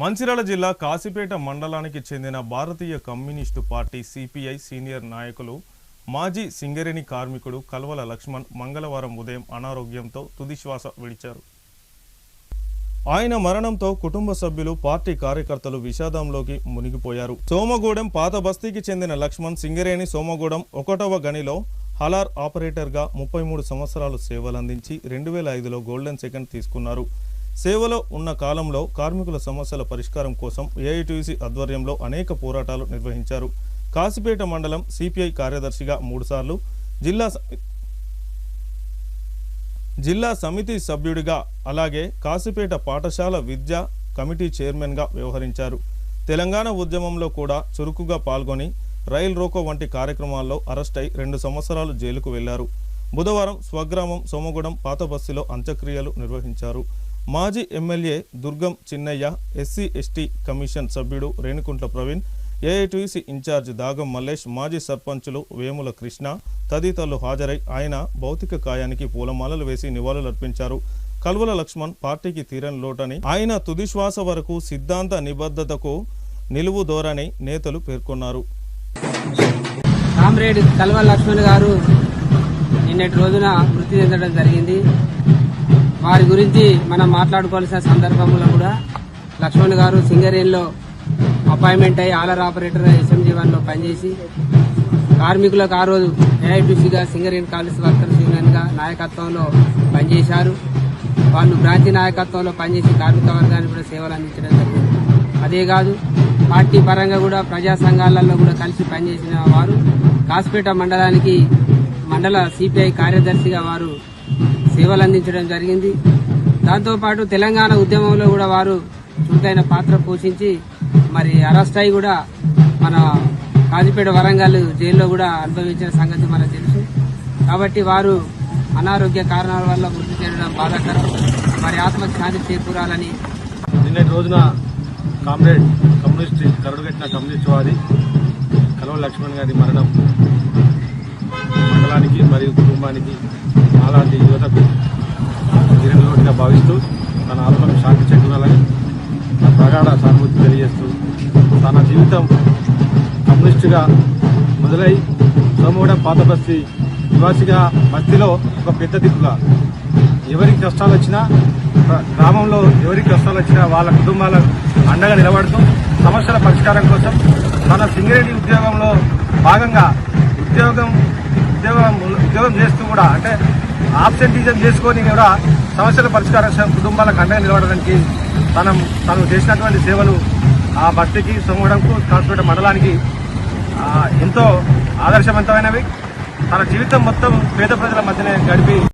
మంచిర్యాల జిల్లా కాసిపేట మండలానికి చెందిన భారతీయ కమ్యూనిస్టు పార్టీ సిపిఐ సీనియర్ నాయకులు మాజీ సింగరేణి కార్మికుడు కల్వల లక్ష్మణ్ మంగళవారం ఉదయం అనారోగ్యంతో తుదిశ్వాస విడిచారు. ఆయన మరణంతో కుటుంబ సభ్యులు పార్టీ కార్యకర్తలు విషాదంలోకి మునిగిపోయారు. సోమగూడెం పాత బస్తీకి చెందిన లక్ష్మణ్ సింగరేణి సోమగూడెం ఒకటవ గనిలో హలార్ ఆపరేటర్గా ముప్పై మూడు సంవత్సరాలు సేవలందించి రెండు వేల ఐదులో గోల్డెన్ సెకండ్ తీసుకున్నారు. సేవలో ఉన్న కాలంలో కార్మికుల సమస్యల పరిష్కారం కోసం ఏఐటీసీ ఆధ్వర్యంలో అనేక పోరాటాలు నిర్వహించారు. కాసిపేట మండలం సిపిఐ కార్యదర్శిగా మూడుసార్లు జిల్లా జిల్లా సమితి సభ్యుడిగా అలాగే కాసిపేట పాఠశాల విద్యా కమిటీ చైర్మన్గా వ్యవహరించారు. తెలంగాణ ఉద్యమంలో కూడా చురుకుగా పాల్గొని రైల్ రోకో వంటి కార్యక్రమాల్లో అరెస్ట్ అయి రెండు సంవత్సరాలు జైలుకు వెళ్ళారు. బుధవారం స్వగ్రామం సోమగూడెం పాతబస్తిలో అంత్యక్రియలు నిర్వహించారు. మాజీ MLA Durgam Chinnaiah SC ST commission సభ్యుడు రేణుకుంట్ల ప్రవీణ్ ఏఐటీసీ ఇన్ఛార్జ్ దాగం మల్లేష్ మాజీ సర్పంచులు వేముల కృష్ణ తదితరులు హాజరై ఆయన భౌతిక కాయానికి పూలమాలలు వేసి నివాళులర్పించారు. కల్వల లక్ష్మణ్ పార్టీకి తీరని లోటని ఆయన తుదిశ్వాస వరకు సిద్ధాంత నిబద్ధతకు నిలువు ధోరణి నేతలు పేర్కొన్నారు. కామ్రేడ్ కల్వ లక్ష్మణ్ గారు నిన్నటి రోజున మృతి చెందడం జరిగింది. వారి గురించి మనం మాట్లాడుకోవాల్సిన సందర్భంలో కూడా లక్ష్మణ్ గారు సింగరేణిలో అపాయింట్మెంట్ అయ్యి ఆలర్ ఆపరేటర్ ఎస్ఎంజీ వన్లో పనిచేసి కార్మికులకు ఆ రోజు ఏఐటీసీగా సింగరేణి కాలేజ్ వర్కర్స్ యూనియన్గా నాయకత్వంలో పనిచేశారు. వాళ్ళు బ్రాంచి నాయకత్వంలో పనిచేసి కార్మిక వర్గానికి కూడా సేవలు అందించడం జరిగింది. అదే కాదు పార్టీ పరంగా కూడా ప్రజా సంఘాలలో కూడా కలిసి పనిచేసిన వారు కాసుపేట మండలానికి మండల సిపిఐ కార్యదర్శిగా వారు సేవలు అందించడం జరిగింది. దాంతోపాటు తెలంగాణ ఉద్యమంలో కూడా వారు చురుకైన పాత్ర పోషించి మరి అరెస్ట్ అయి కూడా మన కాజీపేట వరంగల్ జైల్లో కూడా అనుభవించిన సంగతి మనకు తెలుసు. కాబట్టి వారు అనారోగ్య కారణాల వల్ల మృతి చెందడం బాధాకరం. మరి ఆత్మశాంతి చేకూరాలని నిన్నటి రోజున కామ్రేడ్ కమ్యూనిస్ట్ కరడుగట్టిన కమ్యూనిస్ట్ వాది కలవ లక్ష్మణ్ గారి మరణం. మండలానికి మరియు కుటుంబానికి అలాంటి యువతకు తీరలోటుగా భావిస్తూ తన ఆత్మకు శాంతి చెందాలని తన ప్రగాఢ సానుభూతి తెలియజేస్తూ తన జీవితం కమ్యూనిస్టుగా మొదలై సోమగూడెం పాత బస్తీ నివాసిగా బస్తీలో ఒక పెద్ద దిక్కుగా ఎవరికి కష్టాలు వచ్చినా గ్రామంలో ఎవరికి కష్టాలు వచ్చినా వాళ్ళ కుటుంబాల అండగా నిలబడుతూ సమస్యల పరిష్కారం కోసం తన సింగరేణి ఉద్యోగంలో భాగంగా ఉద్యోగం ఉద్యోగం ఉద్యోగం చేస్తూ కూడా అంటే ఆబ్సెంటిజం చేసుకొని కూడా సమస్యల పరిష్కారం కుటుంబాలకు అండగా నిలబడడానికి తనం తను చేసినటువంటి సేవలు ఆ భక్తికి సొమ్మడంకు కాసుపేట మండలానికి ఎంతో ఆదర్శవంతమైనవి. తన జీవితం మొత్తం పేద ప్రజల మధ్యనే గడిపి